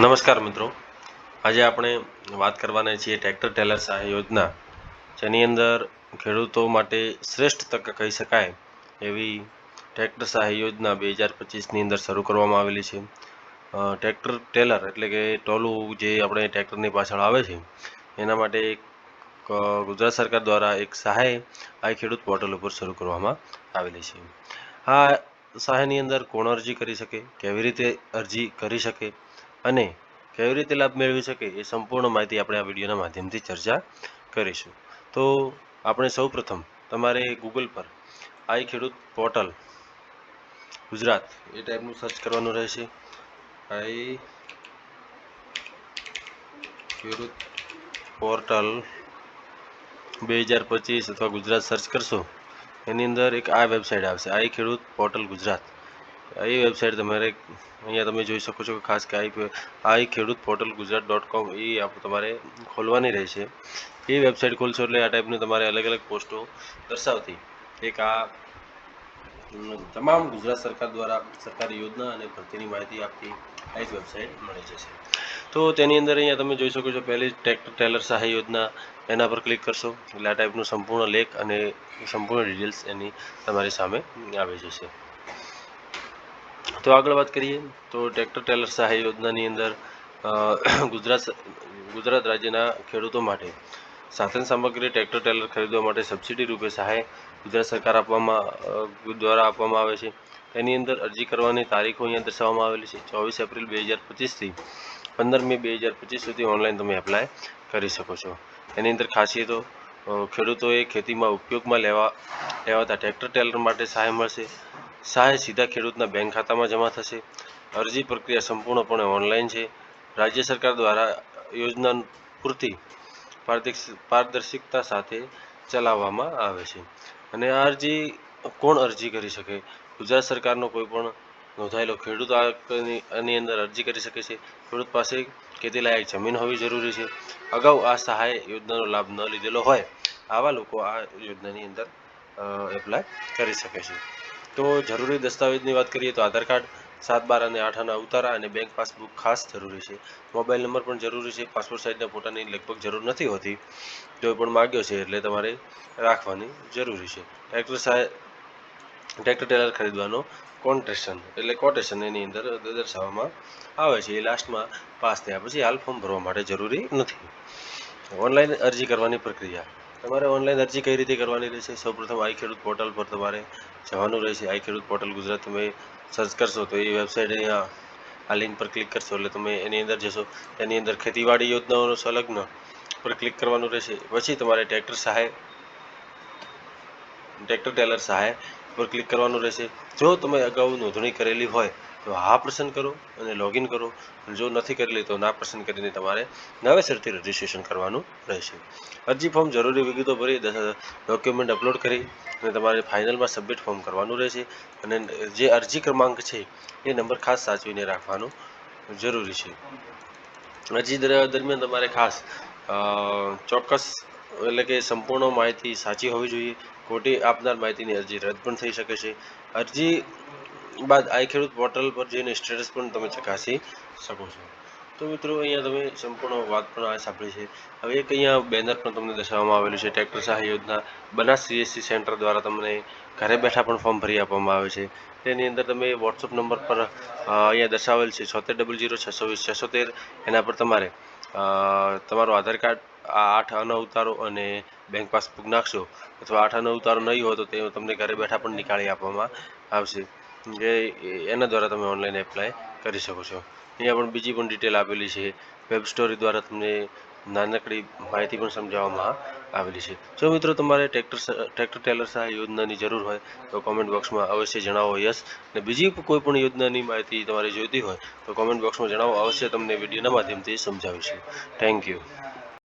નમસ્કાર મિત્રો. આજે આપણે વાત કરવાના છીએ ટ્રેક્ટર ટેલર સહાય યોજના. જેની અંદર ખેડૂતો માટે શ્રેષ્ઠ તક કહી શકાય એવી ટ્રેક્ટર સહાય યોજના બે હજાર પચીસની અંદર શરૂ કરવામાં આવેલી છે. ટ્રેક્ટર ટેલર એટલે કે ટોલું જે આપણે ટ્રેક્ટરની પાછળ આવે છે, એના માટે એક ગુજરાત સરકાર દ્વારા એક સહાય આ ખેડૂત પોર્ટલ ઉપર શરૂ કરવામાં આવેલી છે. આ સહાયની અંદર કોણ અરજી કરી શકે, કેવી રીતે અરજી કરી શકે અને કેવી રીતે લાભ મેળવી શકે એ સંપૂર્ણ માહિતી આપણે આ વિડીયોના માધ્યમથી ચર્ચા કરીશું. તો આપણે સૌ પ્રથમ તમારે ગૂગલ પર આઈ ખેડૂત પોર્ટલ ગુજરાત એ ટાઈપનું સર્ચ કરવાનું રહેશે. આઈ ખેડૂત પોર્ટલ બે હજાર પચીસ અથવા ગુજરાત સર્ચ કરશો. એની અંદર એક આ વેબસાઇટ આવશે, આઈ ખેડૂત પોર્ટલ ગુજરાત. એ વેબસાઇટ તમારે અહીંયા તમે જોઈ શકો છો કે ખાસ કે આઈ આઈ ખેડૂત પોર્ટલ ગુજરાત ડોટ કોમ એ આપ તમારે ખોલવાની રહેશે. એ વેબસાઇટ ખોલશો એટલે આ ટાઈપની તમારે અલગ અલગ પોસ્ટો દર્શાવતી. એક આ તમામ ગુજરાત સરકાર દ્વારા સરકારી યોજના અને ભરતીની માહિતી આપતી આ એક વેબસાઇટ મળી જશે. તો તેની અંદર અહીંયા તમે જોઈ શકો છો પહેલી ટ્રેક્ટર ટેલર સહાય યોજના, એના પર ક્લિક કરશો. એટલે આ ટાઈપનું સંપૂર્ણ લેખ અને સંપૂર્ણ ડિટેલ્સ એની તમારી સામે આવી જશે. તો આગળ વાત કરીએ તો ટ્રેક્ટર ટેલર સહાય યોજનાની અંદર ગુજરાત ગુજરાત રાજ્યના ખેડૂતો માટે સાધન સામગ્રી ટ્રેક્ટર ટેલર ખરીદવા માટે સબસિડી રૂપે સહાય ગુજરાત સરકાર આપવામાં દ્વારા આપવામાં આવે છે. તેની અંદર અરજી કરવાની તારીખો અહીંયા દર્શાવવામાં આવેલી છે. ચોવીસ એપ્રિલ બે હજાર પચીસથી પંદર મે બે હજાર પચીસ સુધી ઓનલાઈન તમે એપ્લાય કરી શકો છો. એની અંદર ખાસિયતો તો ખેડૂતોએ ખેતીમાં ઉપયોગમાં લેવા, લેવાતા ટ્રેક્ટર ટેલર માટે સહાય મળશે. સહાય સીધા ખેડૂતના બેંક ખાતામાં જમા થશે. અરજી પ્રક્રિયા સંપૂર્ણપણે ઓનલાઈન છે. રાજ્ય સરકાર દ્વારા યોજના પૂરતી પારદર્શિકતા સાથે ચલાવવામાં આવે છે. અને આ અરજી કોણ અરજી કરી શકે? ગુજરાત સરકારનો કોઈ પણ નોંધાયેલો ખેડૂત આની અંદર અરજી કરી શકે છે. ખેડૂત પાસે ખેતી લાયક જમીન હોવી જરૂરી છે. અગાઉ આ સહાય યોજનાનો લાભ ન લીધેલો હોય, આવા લોકો આ યોજનાની અંદર એપ્લાય કરી શકે છે. તો જરૂરી દસ્તાવેજની વાત કરીએ તો આધાર કાર્ડ, સાત બાર અને આઠ આના ઉતારા અને બેંક પાસબુક ખાસ જરૂરી છે. મોબાઈલ નંબર પણ જરૂરી છે. પાસપોર્ટ સાઇઝના ફોટાની લગભગ જરૂર નથી હોતી. જો પણ માગ્યો છે એટલે તમારે રાખવાની જરૂરી છે. ટ્રેક્ટર ટ્રેક્ટર ટેલર ખરીદવાનો કોન્ટ્રેશન એટલે કોટેશન એની અંદર દર્શાવવામાં આવે છે. એ લાસ્ટમાં પાસ થયા પછી હાલ ફોર્મ ભરવા માટે જરૂરી નથી. ઓનલાઈન અરજી કરવાની પ્રક્રિયા. તમારે ઓનલાઈન અરજી કઈ રીતે કરવાની રહેશે? સૌપ્રથમ આઈ ખેડૂત પોર્ટલ પર તમારે જવાનું રહેશે. આઈ ખેડૂત પોર્ટલ ગુજરાત તમે સર્ચ કરશો તો એ વેબસાઇટ અહીંયા આ લિંક પર ક્લિક કરશો. એટલે તમે એની અંદર જશો. તેની અંદર ખેતીવાડી યોજનાઓનો સંલગ્ન પર ક્લિક કરવાનું રહેશે. પછી તમારે ટ્રેક્ટર સહાય ટ્રેક્ટર ટેલર સહાય પર ક્લિક કરવાનું રહેશે. જો તમે અગાઉ નોંધણી કરેલી હોય તો હા પસંદ કરો અને લોગિન કરો. જો નથી કરેલી તો ના પસંદ કરીને તમારે નવેસરથી રજિસ્ટ્રેશન કરવાનું રહેશે. અરજી ફોર્મ જરૂરી વિગતો ભરી ડોક્યુમેન્ટ અપલોડ કરી અને તમારે ફાઇનલમાં સબમિટ ફોર્મ કરવાનું રહેશે. અને જે અરજી ક્રમાંક છે એ નંબર ખાસ સાચવીને રાખવાનો જરૂરી છે. અરજી દરમિયાન તમારે ખાસ ચોક્કસ એટલે કે સંપૂર્ણ માહિતી સાચી હોવી જોઈએ. ખોટી આપનાર માહિતીની અરજી રદ પણ થઈ શકે છે. અરજી બાદ આઈ ખેડૂત પોર્ટલ પર જઈને સ્ટેટસ પણ તમે ચકાસી શકો છો. તો મિત્રો, અહીંયા તમે સંપૂર્ણ વાત પણ આ સાંભળી છે. હવે એક અહીંયા બેનર પણ તમને દર્શાવવામાં આવેલું છે ટ્રેક્ટર સહાય યોજના બનાસ સીએસસી સેન્ટર દ્વારા તમને ઘરે બેઠા પણ ફોર્મ ભરી આપવામાં આવે છે. તેની અંદર તમે વોટ્સઅપ નંબર પર અહીંયા દર્શાવેલ છે, છોતેર ડબલ જીરો છસો વીસ છસો તેર એના પર તમારે તમારું આધાર કાર્ડ આઠ અન ઉતારો અને બેંક પાસબુક નાખશો. અથવા આઠ અન ઉતારો નહીં હોય તો તે તમને ઘરે બેઠા પણ નીકાળી આપવામાં આવશે. જે એના દ્વારા તમે ઓનલાઈન એપ્લાય કરી શકો છો. અહીંયા પણ બીજી પણ ડિટેલ આપેલી છે. વેબ સ્ટોરી દ્વારા તમને નાનકડી માહિતી પણ સમજાવવામાં આવેલી છે. જો મિત્રો તમારે ટ્રેક્ટર ટ્રેક્ટર ટેલર સહાય યોજનાની જરૂર હોય, તો કોમેન્ટ બોક્સમાં અવશ્ય જણાવો યસ. અને બીજી કોઈ પણ યોજનાની માહિતી તમારે જોઈતી હોય, તો કોમેન્ટ બોક્સમાં જણાવો. અવશ્ય તમને વિડીયોના માધ્યમથી સમજાવીશું. Thank you